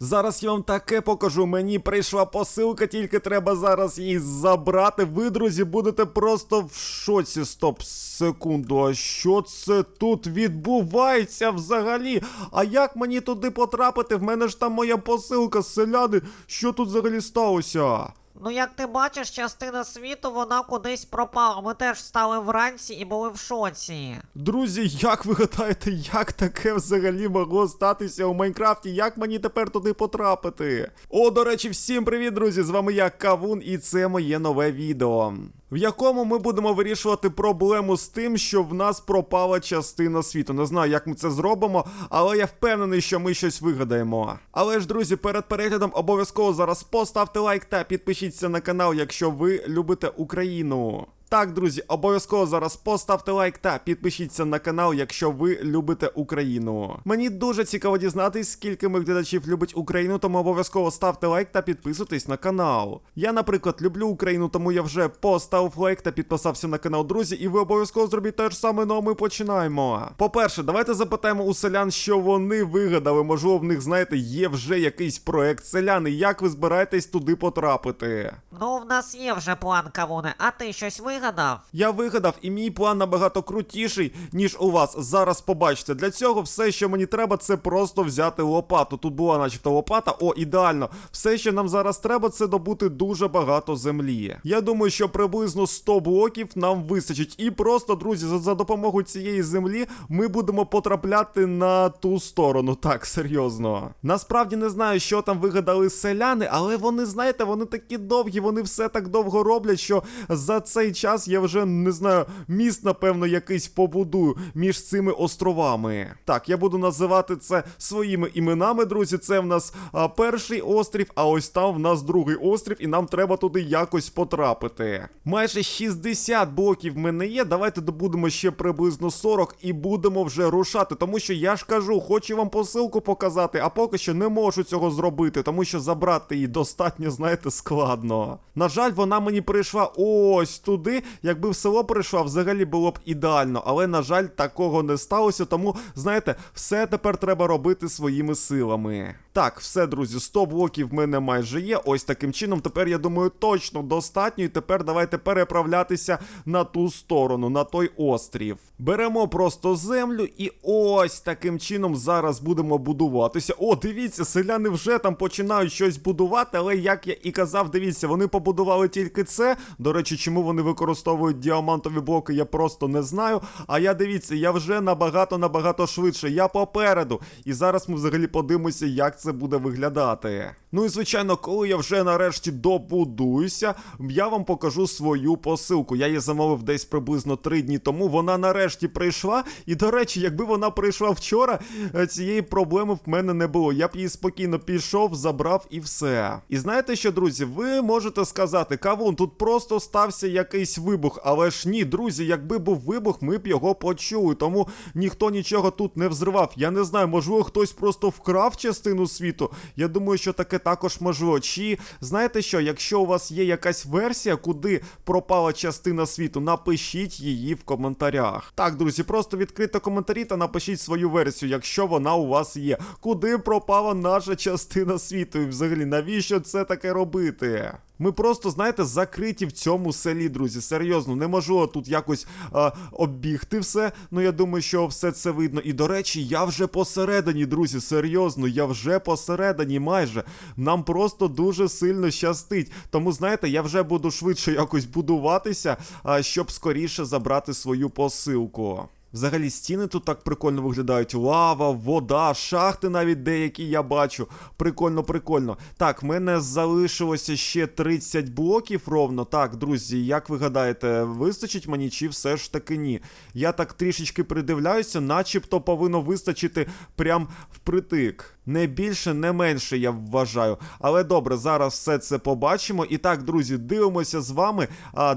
Зараз я вам таке покажу. Мені прийшла посилка, тільки треба зараз її забрати. Ви, друзі, будете просто в шоці. Стоп, секунду. А що це тут відбувається взагалі? А як мені туди потрапити? В мене ж там моя посилка, селяни. Що тут взагалі сталося? Ну, як ти бачиш, частина світу вона кудись пропала. Ми теж встали вранці і були в шоці. Друзі, як ви гадаєте, як таке взагалі могло статися у Майнкрафті? Як мені тепер туди потрапити? О, до речі, всім привіт, друзі! З вами я Кавун, і це моє нове відео. В якому ми будемо вирішувати проблему з тим, що в нас пропала частина світу. Не знаю, як ми це зробимо, але я впевнений, що ми щось вигадаємо. Але ж, друзі, перед переглядом обов'язково зараз поставте лайк та підпишіться на канал, якщо ви любите Україну. Так, друзі, обов'язково зараз поставте лайк та підпишіться на канал, якщо ви любите Україну. Мені дуже цікаво дізнатись, скільки моїх глядачів любить Україну, тому обов'язково ставте лайк та підписуйтесь на канал. Я, наприклад, люблю Україну, тому я вже поставив лайк та підписався на канал, друзі, і ви обов'язково зробіть те ж саме, ну а ми починаємо. По-перше, давайте запитаємо у селян, що вони вигадали. Можливо, в них, знаєте, є вже якийсь проект. Селяни, як ви збираєтесь туди потрапити? Ну, в нас є вже план, Кавуне, а ти щось вигадав? Я вигадав, і мій план набагато крутіший, ніж у вас. Зараз побачите. Для цього все, що мені треба, це просто взяти лопату. Тут була, начебто, лопата. О, ідеально. Все, що нам зараз треба, це добути дуже багато землі. Я думаю, що приблизно 100 блоків нам вистачить. І просто, друзі, за, за допомогою цієї землі ми будемо потрапляти на ту сторону. Так, серйозно. Насправді не знаю, що там вигадали селяни, але вони, знаєте, вони такі довгі, вони все так довго роблять, що за цей час я вже не знаю, міст, напевно, якийсь побудую між цими островами. Так, я буду називати це своїми іменами, друзі. Це в нас а, перший острів, а ось там в нас другий острів, і нам треба туди якось потрапити. Майже 60 блоків в мене є. Давайте добудемо ще приблизно 40 і будемо вже рушати. Тому що я ж кажу, хочу вам посилку показати, а поки що не можу цього зробити, тому що забрати її достатньо, знаєте, складно. На жаль, вона мені прийшла ось туди. Якби в село прийшла, взагалі було б ідеально. Але, на жаль, такого не сталося. Тому, знаєте, все тепер треба робити своїми силами. Так, все, друзі, 100 блоків в мене майже є. Ось таким чином. Тепер, я думаю, точно достатньо. І тепер давайте переправлятися на ту сторону, на той острів. Беремо просто землю і ось таким чином зараз будемо будуватися. О, дивіться, селяни вже там починають щось будувати, але як я і казав, дивіться, вони побудували тільки це. До речі, чому вони використовують діамантові блоки, я просто не знаю. А я дивіться, я вже набагато набагато швидше. Я попереду. І зараз ми взагалі подивимося, як це буде виглядати. Ну і звичайно, коли я вже нарешті добудуюся, я вам покажу свою посилку. Я її замовив десь приблизно 3 дні тому. Вона нарешті прийшла. І до речі, якби вона прийшла вчора, е, цієї проблеми в мене не було. Я б її спокійно пішов, забрав і все. І знаєте що, друзі, ви можете сказати, Кавун, тут просто стався якийсь вибух. Але ж ні, друзі, якби був вибух, ми б його почули. Тому ніхто нічого тут не взривав. Я не знаю, можливо, хтось просто вкрав частину світу. Я думаю, що таке також можливо. Чи знаєте що, якщо у вас є якась версія, куди пропала частина світу, напишіть її в коментарях. Так, друзі, просто відкрийте коментарі та напишіть свою версію, якщо вона у вас є. Куди пропала наша частина світу? І взагалі, навіщо це таке робити? Ми просто, знаєте, закриті в цьому селі, друзі. Серйозно, не можу тут якось а, оббігти все. Ну я думаю, що все це видно. І до речі, я вже посередині, друзі. Серйозно, я вже посередині майже. Нам просто дуже сильно щастить. Тому, знаєте, я вже буду швидше якось будуватися, а, щоб скоріше забрати свою посилку. Взагалі стіни тут так прикольно виглядають. Лава, вода, шахти навіть деякі я бачу. Прикольно, прикольно. Так, в мене залишилося ще 30 блоків ровно. Так, друзі, як ви гадаєте, вистачить мені чи все ж таки ні? Я так трішечки придивляюся, начебто повинно вистачити прям впритик. Не більше, не менше, я вважаю. Але добре, зараз все це побачимо. І так, друзі, дивимося з вами.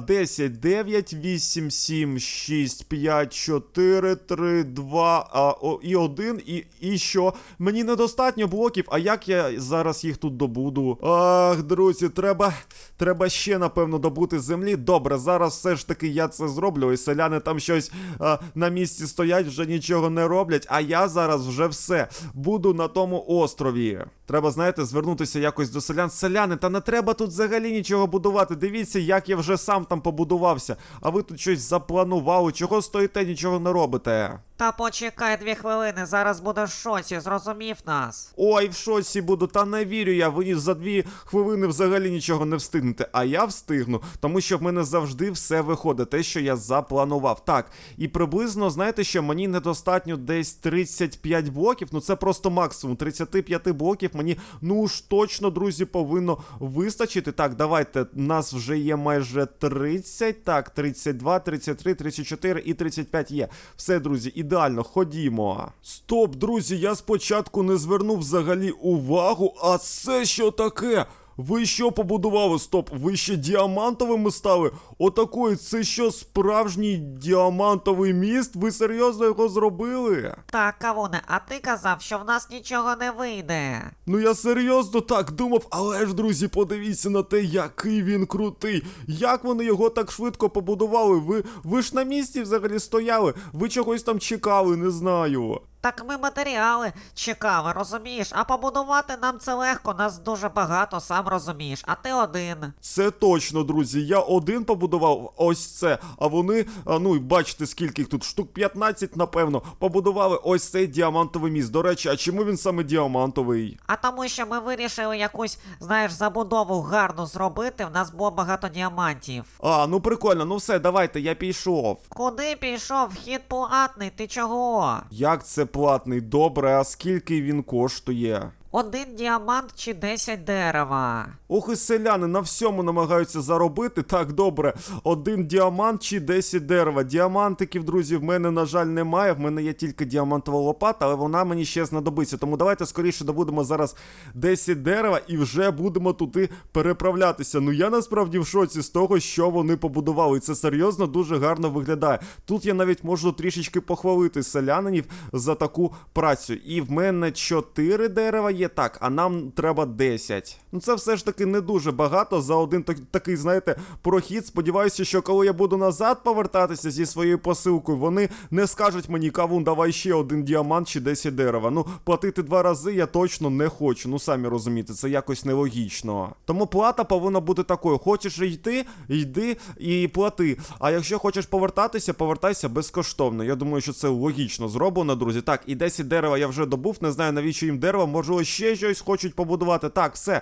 10, 9, 8, 7, 6, 5, 4, 3, 2 а, о, і 1. І, і що? Мені недостатньо блоків, а як я зараз їх тут добуду? Ах, друзі, треба, треба ще, напевно, добути землі. Добре, зараз все ж таки я це зроблю. І селяни там щось а, на місці стоять, вже нічого не роблять. А я зараз вже все буду на тому острові. Треба, знаєте, звернутися якось до селян. Селяни, та не треба тут взагалі нічого будувати. Дивіться, як я вже сам там побудувався. А ви тут щось запланували. Чого стоїте, нічого не робите? Та почекай дві хвилини, зараз будеш в шоці, зрозумів нас. Ой, в шоці буду, та не вірю я. Ви за дві хвилини взагалі нічого не встигнете. А я встигну, тому що в мене завжди все виходить, те, що я запланував. Так, і приблизно, знаєте що, мені недостатньо десь 35 блоків. Ну це просто максимум. 35 блоків мені ну ж точно, друзі, повинно вистачити. Так, давайте. Нас вже є майже 30, так, 32, 33, 34 і 35 є. Все, друзі, ідеально, ходімо. Стоп, друзі, я спочатку не звернув взагалі увагу. А це що таке? Ви що побудували? Стоп, ви ще діамантовими стали? Отакої, це що справжній діамантовий міст? Ви серйозно його зробили? Так, Кавуне, а ти казав, що в нас нічого не вийде. Ну я серйозно так думав, але ж, друзі, подивіться на те, який він крутий. Як вони його так швидко побудували? Ви, ви ж на місці взагалі стояли, ви чогось там чекали, не знаю. Так ми матеріали чекали, розумієш? А побудувати нам це легко, нас дуже багато, сам розумієш, а ти один. Це точно, друзі. Я один побудував ось це. А вони, а, ну і бачите, скільки їх тут, штук 15, напевно, побудували ось цей діамантовий міст. До речі, а чому він саме діамантовий? А тому, що ми вирішили якусь, знаєш, забудову гарну зробити, в нас було багато діамантів. А, ну прикольно, ну все, давайте, я пішов. Куди пішов? Вхід платний, ти чого? Як це платний? Добре, а скільки він коштує? Один діамант чи 10 дерева. Ох, і селяни на всьому намагаються заробити. Так, добре. Один діамант чи 10 дерева. Діамантиків, друзі, в мене, на жаль, немає. В мене є тільки діамантова лопата, але вона мені ще знадобиться. Тому давайте скоріше добудемо зараз 10 дерева і вже будемо туди переправлятися. Ну я насправді в шоці з того, що вони побудували. І це серйозно дуже гарно виглядає. Тут я навіть можу трішечки похвалити селянинів за таку працю. І в мене 4 дерева є так, а нам треба 10. Ну це все ж таки не дуже багато за один так- такий, знаєте, прохід. Сподіваюся, що коли я буду назад повертатися зі своєю посилкою, вони не скажуть мені, кавун, давай ще один діамант чи 10 дерева. Ну, платити два рази я точно не хочу. Ну самі розумієте, це якось нелогічно. Тому плата повинна бути такою. Хочеш йти, йди і плати. А якщо хочеш повертатися, повертайся безкоштовно. Я думаю, що це логічно зроблено, друзі. Так, і 10 дерева я вже добув. Не знаю, навіщо їм дерева, можливо, ще щось хочуть побудувати. Так, все.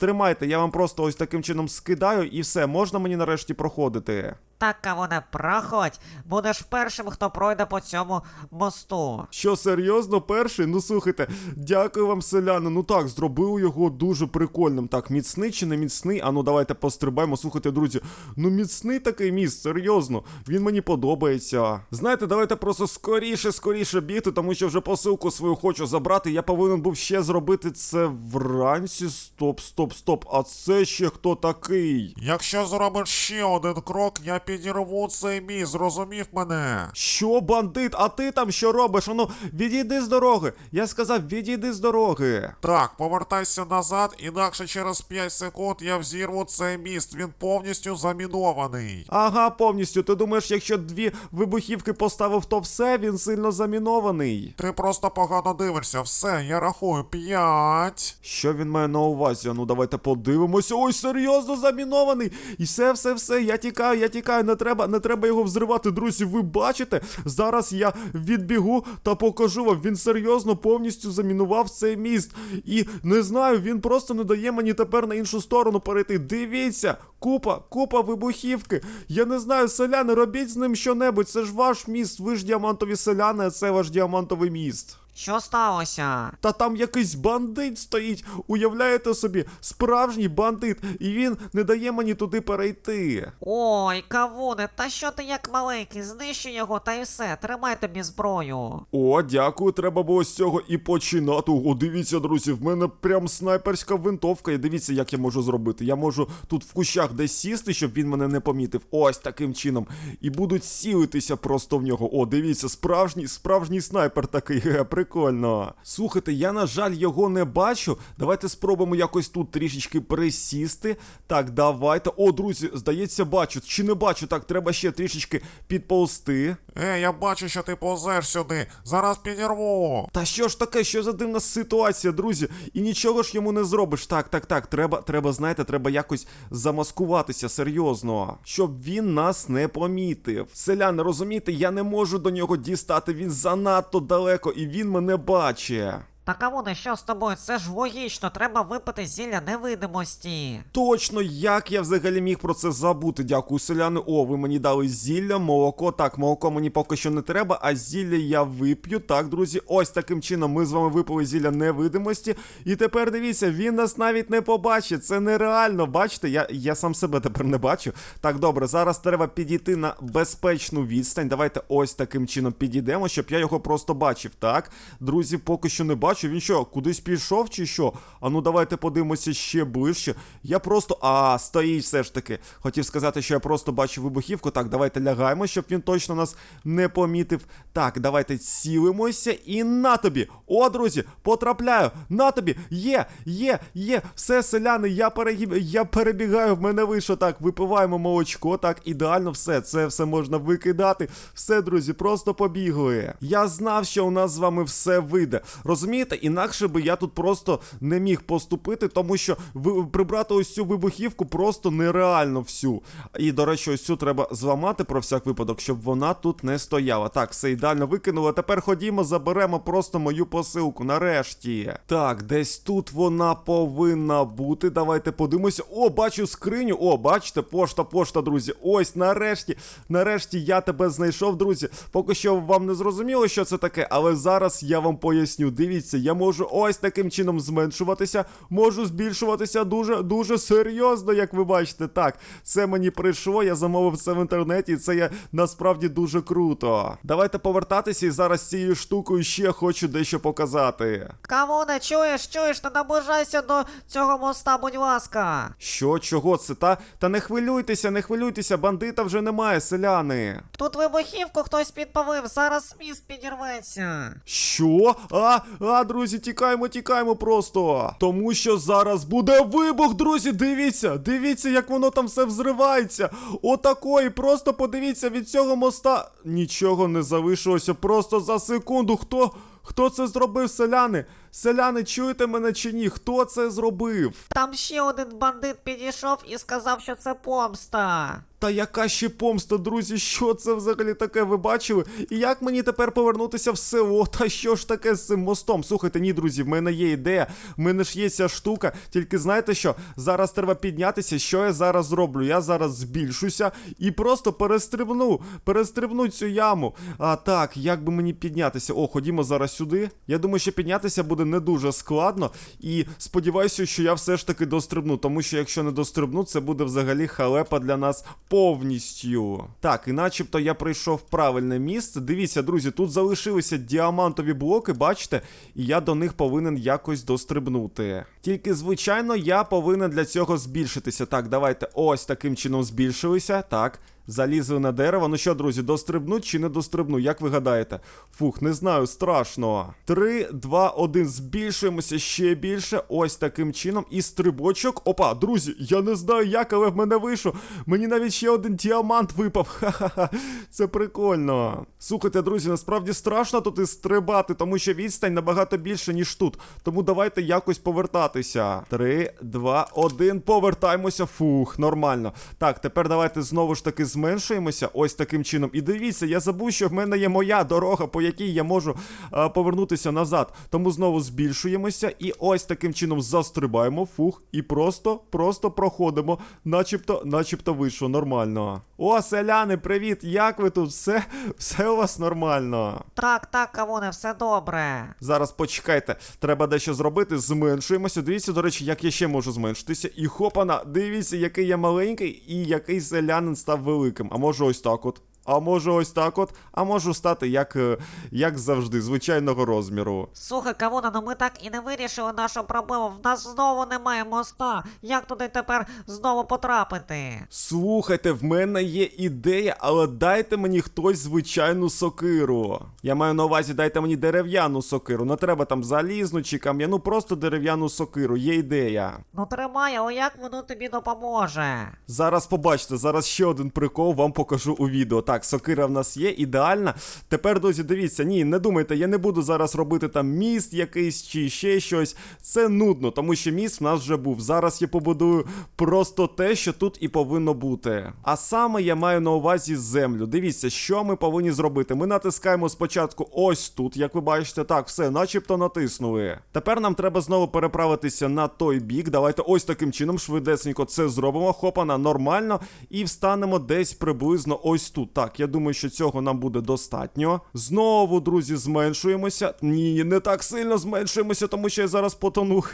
Тримайте, я вам просто ось таким чином скидаю, і все, можна мені нарешті проходити. Так, Кавуне, проходь. Будеш першим, хто пройде по цьому мосту. Що серйозно, перший? Ну слухайте, дякую вам, селяни. Ну так, зробив його дуже прикольним. Так, міцний чи не міцний? А ну давайте пострибаємо. Слухайте, друзі. Ну міцний такий міст, серйозно. Він мені подобається. Знаєте, давайте просто скоріше, скоріше бігти, тому що вже посилку свою хочу забрати. Я повинен був ще зробити це вранці. Стоп, стоп, стоп. А це ще хто такий? Якщо зробиш ще один крок, я підірву цей міст, зрозумів мене? Що, бандит? А ти там що робиш? Ану, відійди з дороги. Я сказав, відійди з дороги. Так, повертайся назад, інакше через 5 секунд я взірву цей міст, він повністю замінований. Ага, повністю. Ти думаєш, якщо дві вибухівки поставив, то все, він сильно замінований. Ти просто погано дивишся, все, я рахую 5. Що він має на увазі? Ну давайте подивимося. Ой, серйозно замінований. І все, все, все. Я тікаю, я тікаю. Не треба, не треба його взривати, друзі. Ви бачите? Зараз я відбігу та покажу вам. Він серйозно повністю замінував цей міст. І не знаю, він просто не дає мені тепер на іншу сторону перейти. Дивіться, купа, купа вибухівки. Я не знаю, селяни, робіть з ним щонебудь. Це ж ваш міст. Ви ж діамантові селяни, а це ваш діамантовий міст. Що сталося? Та там якийсь бандит стоїть, уявляєте собі, справжній бандит, і він не дає мені туди перейти. Ой, Кавуне, та що ти як маленький, знищи його та й все, тримай тобі зброю. О, дякую, треба було з цього і починати. О, дивіться, друзі, в мене прям снайперська винтовка. І дивіться, як я можу зробити. Я можу тут в кущах десь сісти, щоб він мене не помітив. Ось таким чином. І будуть сілитися просто в нього. О, дивіться, справжній, справжній снайпер такий. прикольно. Слухайте, я, на жаль, його не бачу. Давайте спробуємо якось тут трішечки присісти. Так, давайте. О, друзі, здається, бачу. Чи не бачу? Так, треба ще трішечки підползти. Ей, я бачу, що ти повзеш сюди. Зараз підірву. Та що ж таке, що за дивна ситуація, друзі? І нічого ж йому не зробиш. Так, так, так. Треба, треба, знаєте, треба якось замаскуватися серйозно, щоб він нас не помітив. Селяни, розумієте, я не можу до нього дістати. Він занадто далеко, і він мене бачить. Та Кавуне, що з тобою? Це ж логічно, треба випити зілля невидимості. Точно, як я взагалі міг про це забути? Дякую, селяни. О, ви мені дали зілля, молоко. Так, молоко мені поки що не треба, а зілля я вип'ю. Так, друзі, ось таким чином ми з вами випили зілля невидимості. І тепер дивіться, він нас навіть не побачить. Це нереально. Бачите, я, я сам себе тепер не бачу. Так, добре, зараз треба підійти на безпечну відстань. Давайте ось таким чином підійдемо, щоб я його просто бачив. Так, друзі, поки що не бачу. Він що, кудись пішов чи що? А ну давайте подивимося ще ближче. Я просто. А, стоїть все ж таки. Хотів сказати, що я просто бачу вибухівку. Так, давайте лягаємо, щоб він точно нас не помітив. Так, давайте цілимося і на тобі. О, друзі, потрапляю. На тобі. Є, є, є. Все, селяни, я перегиб... я перебігаю, в мене вийшло. Так, випиваємо молочко. Так, ідеально все. Це все можна викидати. Все, друзі, просто побігли. Я знав, що у нас з вами все вийде. Розумієте, інакше би я тут просто не міг поступити, тому що ви... прибрати ось цю вибухівку просто нереально всю. І, до речі, ось цю треба зламати про всяк випадок, щоб вона тут не стояла. Так, все ідеально викинуло. Тепер ходімо, заберемо просто мою посилку. Нарешті. Так, десь тут вона повинна бути. Давайте подивимося. О, бачу скриню. О, бачите, пошта, пошта, друзі. Ось, нарешті, нарешті я тебе знайшов, друзі. Поки що вам не зрозуміло, що це таке, але зараз я вам поясню. Дивіться, я можу ось таким чином зменшуватися, можу збільшуватися дуже дуже серйозно, як ви бачите. Так, це мені прийшло, я замовив це в інтернеті, і це є насправді дуже круто. Давайте повертатися, і зараз цією штукою ще хочу дещо показати. Кавуне, чуєш, чуєш, не наближайся до цього моста, будь ласка. Що, чого це? Та, та не хвилюйтеся, не хвилюйтеся, бандита вже немає, селяни. Тут вибухівку хтось підпалив, зараз міст підірветься. Що? А, а, друзі, тікаємо, тікаємо просто. Тому що зараз буде вибух, друзі. Дивіться, дивіться, як воно там все взривається. Отакої, просто подивіться від цього моста. Нічого не залишилося. Просто за секунду. Хто? Хто це зробив, селяни? Селяни, чуєте мене чи ні? Хто це зробив? Там ще один бандит підійшов і сказав, що це помста. Та яка ще помста, друзі? Що це взагалі таке? Ви бачили? І як мені тепер повернутися в село? Та що ж таке з цим мостом? Слухайте, ні, друзі, в мене є ідея. В мене ж є ця штука. Тільки знаєте що? Зараз треба піднятися. Що я зараз зроблю? Я зараз збільшуся і просто перестрибну. Перестрибну цю яму. А так, як би мені піднятися? О, ходімо зараз сюди. Я думаю, що піднятися буде не дуже складно. І сподіваюся, що я все ж таки дострибну. Тому що якщо не дострибну, це буде взагалі халепа для нас повністю. Так, і начебто я прийшов правильне місце. Дивіться, друзі, тут залишилися діамантові блоки, бачите, і я до них повинен якось дострибнути. Тільки, звичайно, я повинен для цього збільшитися. Так, давайте ось таким чином збільшилися. Так. Залізли на дерево. Ну що, друзі, дострибнуть чи не дострибну? Як ви гадаєте? Фух, не знаю, страшно. Три, два, один. Збільшуємося ще більше. Ось таким чином. І стрибочок. Опа, друзі, я не знаю як, але в мене вийшов. Мені навіть ще один діамант випав. Ха-ха-ха. Це прикольно. Слухайте, друзі, насправді страшно тут і стрибати, тому що відстань набагато більше, ніж тут. Тому давайте якось повертатися. Три, два, один. Повертаємося. Фух, нормально. Так, тепер давайте знову ж таки зменшуємося. Ось таким чином. І дивіться, я забув, що в мене є моя дорога, по якій я можу а, повернутися назад. Тому знову збільшуємося і ось таким чином застрибаємо. Фух, і просто, просто проходимо. Начебто, начебто вийшло нормально. О, селяни, привіт! Як ви тут? Все, все у вас нормально. Так, так, Кавуне, все добре. Зараз почекайте, треба дещо зробити. Зменшуємося. Дивіться, до речі, як я ще можу зменшитися. І хопана, дивіться, який я маленький і який селянин став великим. А може ось так от. А може ось так от, а можу стати як, е, як завжди, звичайного розміру. Слухай, Кавуна, ну ми так і не вирішили нашу проблему. В нас знову немає моста. Як туди тепер знову потрапити? Слухайте, в мене є ідея, але дайте мені хтось звичайну сокиру. Я маю на увазі, дайте мені дерев'яну сокиру. Не треба там залізну чи кам'яну, просто дерев'яну сокиру. Є ідея. Ну тримай, але як воно тобі допоможе? Зараз побачите, зараз ще один прикол вам покажу у відео. Так, Так, сокира в нас є, ідеальна. Тепер, друзі, дивіться, ні, не думайте, я не буду зараз робити там міст якийсь чи ще щось. Це нудно, тому що міст в нас вже був. Зараз я побудую просто те, що тут і повинно бути. А саме я маю на увазі землю. Дивіться, що ми повинні зробити. Ми натискаємо спочатку ось тут, як ви бачите, так, все, начебто натиснули. Тепер нам треба знову переправитися на той бік. Давайте ось таким чином швидесенько це зробимо. Хопана, нормально. І встанемо десь приблизно ось тут. Так, я думаю, що цього нам буде достатньо. Знову, друзі, зменшуємося. Ні, не так сильно зменшуємося, тому що я зараз потону.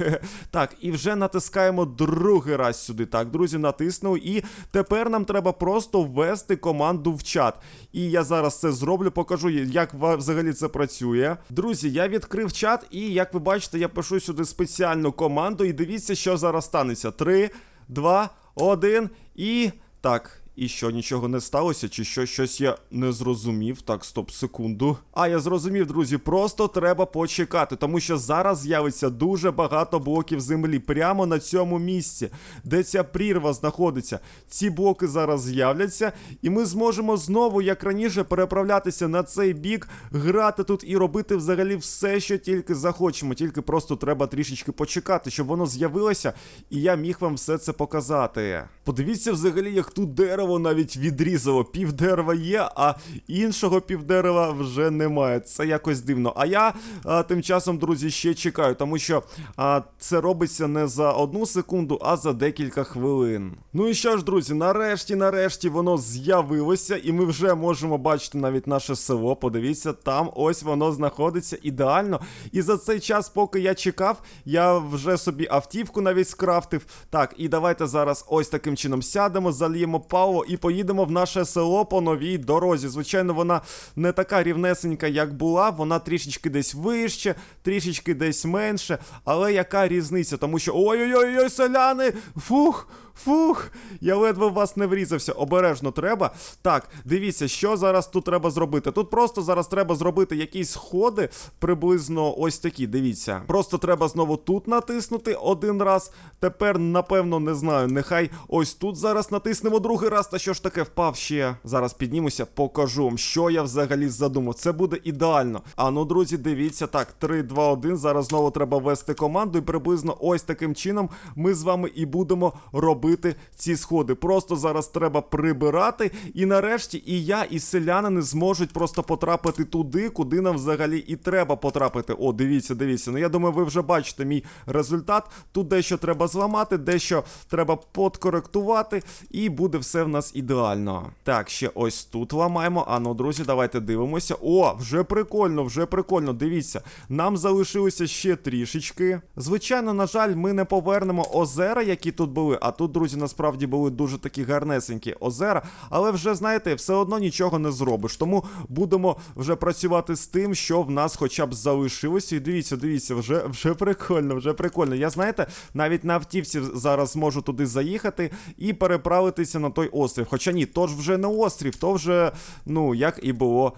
Так, і вже натискаємо другий раз сюди. Так, друзі, натиснули. І тепер нам треба просто ввести команду в чат. І я зараз це зроблю, покажу, як взагалі це працює. Друзі, я відкрив чат, і як ви бачите, я пишу сюди спеціальну команду. І дивіться, що зараз станеться. Три, два, один і. Так. І що нічого не сталося, чи що щось я не зрозумів? Так, стоп, секунду. А я зрозумів, друзі, просто треба почекати, тому що зараз з'явиться дуже багато блоків землі прямо на цьому місці, де ця прірва знаходиться. Ці блоки зараз з'являться, і ми зможемо знову, як раніше, переправлятися на цей бік, грати тут і робити взагалі все, що тільки захочемо. Тільки просто треба трішечки почекати, щоб воно з'явилося, і я міг вам все це показати. Подивіться взагалі, як тут дерево навіть відрізало. Пів дерева є, а іншого півдерева вже немає. Це якось дивно. А я а, тим часом, друзі, ще чекаю, тому що а, це робиться не за одну секунду, а за декілька хвилин. Ну і що ж, друзі, нарешті, нарешті воно з'явилося, і ми вже можемо бачити навіть наше село. Подивіться, там ось воно знаходиться ідеально. І за цей час, поки я чекав, я вже собі автівку навіть скрафтив. Так, і давайте зараз ось таким чином сядемо, зальємо паливо і поїдемо в наше село по новій дорозі. Звичайно, вона не така рівнесенька, як була, вона трішечки десь вище, трішечки десь менше. Але яка різниця? Тому що ой-ой-ой, селяни! Фух! Фух, я ледве вас не врізався. Обережно треба. Так, дивіться, що зараз тут треба зробити. Тут просто зараз треба зробити якісь сходи, приблизно ось такі. Дивіться. Просто треба знову тут натиснути один раз. Тепер, напевно, не знаю. Нехай ось тут зараз натиснемо другий раз. Та що ж таке впав ще? Зараз піднімуся, покажу вам, що я взагалі задумав. Це буде ідеально. А ну, друзі, дивіться, так, 3, 2, 1. Зараз знову треба ввести команду, і приблизно ось таким чином ми з вами і будемо робити ці сходи. Просто зараз треба прибирати. І нарешті і я, і селянини зможуть просто потрапити туди, куди нам взагалі і треба потрапити. О, дивіться, дивіться. Ну я думаю, ви вже бачите мій результат. Тут дещо треба зламати, дещо треба подкоректувати, і буде все в нас ідеально. Так, ще ось тут ламаємо. А ну, друзі, давайте дивимося. О, вже прикольно, вже прикольно. Дивіться, нам залишилося ще трішечки. Звичайно, на жаль, ми не повернемо озера, які тут були. А тут, друзі, насправді були дуже такі гарнесенькі озера. Але вже, знаєте, все одно нічого не зробиш. Тому будемо вже працювати з тим, що в нас хоча б залишилося. І дивіться, дивіться, вже, вже прикольно, вже прикольно. Я знаєте, навіть на автівці зараз зможу туди заїхати і переправитися на той острів. Хоча ні, то ж вже не острів, то вже, ну, як і було,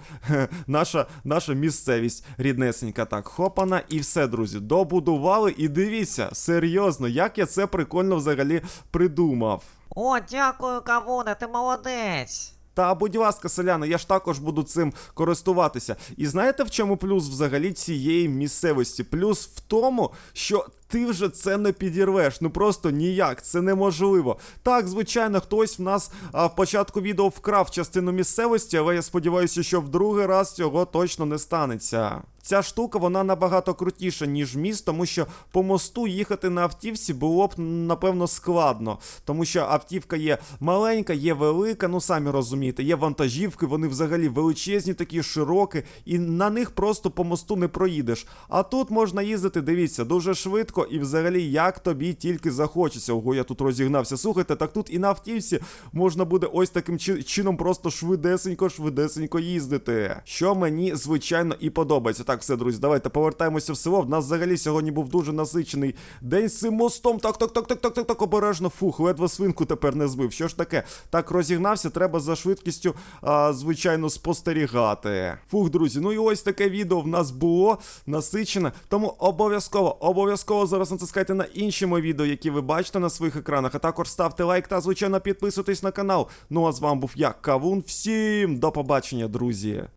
наша, наша місцевість ріднесенька. Так, хопана, і все, друзі, добудували. І дивіться, серйозно, як я це прикольно взагалі придумав. О, дякую, Кавуне, ти молодець. Та, будь ласка, селяни, я ж також буду цим користуватися. І знаєте, в чому плюс взагалі цієї місцевості? Плюс в тому, що ти вже це не підірвеш. Ну просто ніяк, це неможливо. Так, звичайно, хтось в нас а, в початку відео вкрав частину місцевості, але я сподіваюся, що в другий раз цього точно не станеться. Ця штука вона набагато крутіша, ніж міст, тому що по мосту їхати на автівці було б напевно складно, тому що автівка є маленька, є велика, ну самі розумієте, є вантажівки, вони взагалі величезні, такі широкі, і на них просто по мосту не проїдеш. А тут можна їздити, дивіться, дуже швидко і взагалі як тобі тільки захочеться. Ого, я тут розігнався. Слухайте, так тут і на автівці можна буде ось таким чином просто швидесенько, швидесенько їздити. Що мені звичайно і подобається. Так, Так, все, друзі, давайте повертаємося в село. В нас взагалі сьогодні був дуже насичений день з цим мостом. Так, так, так, так, так, так, так, обережно. Фух, ледве свинку тепер не збив. Що ж таке? Так, розігнався, треба за швидкістю, а, звичайно, спостерігати. Фух, друзі, ну і ось таке відео в нас було насичене. Тому обов'язково, обов'язково зараз натискайте на інші мої відео, які ви бачите на своїх екранах. А також ставте лайк та, звичайно, підписуйтесь на канал. Ну а з вами був я, Кавун. Всім до побачення, друзі.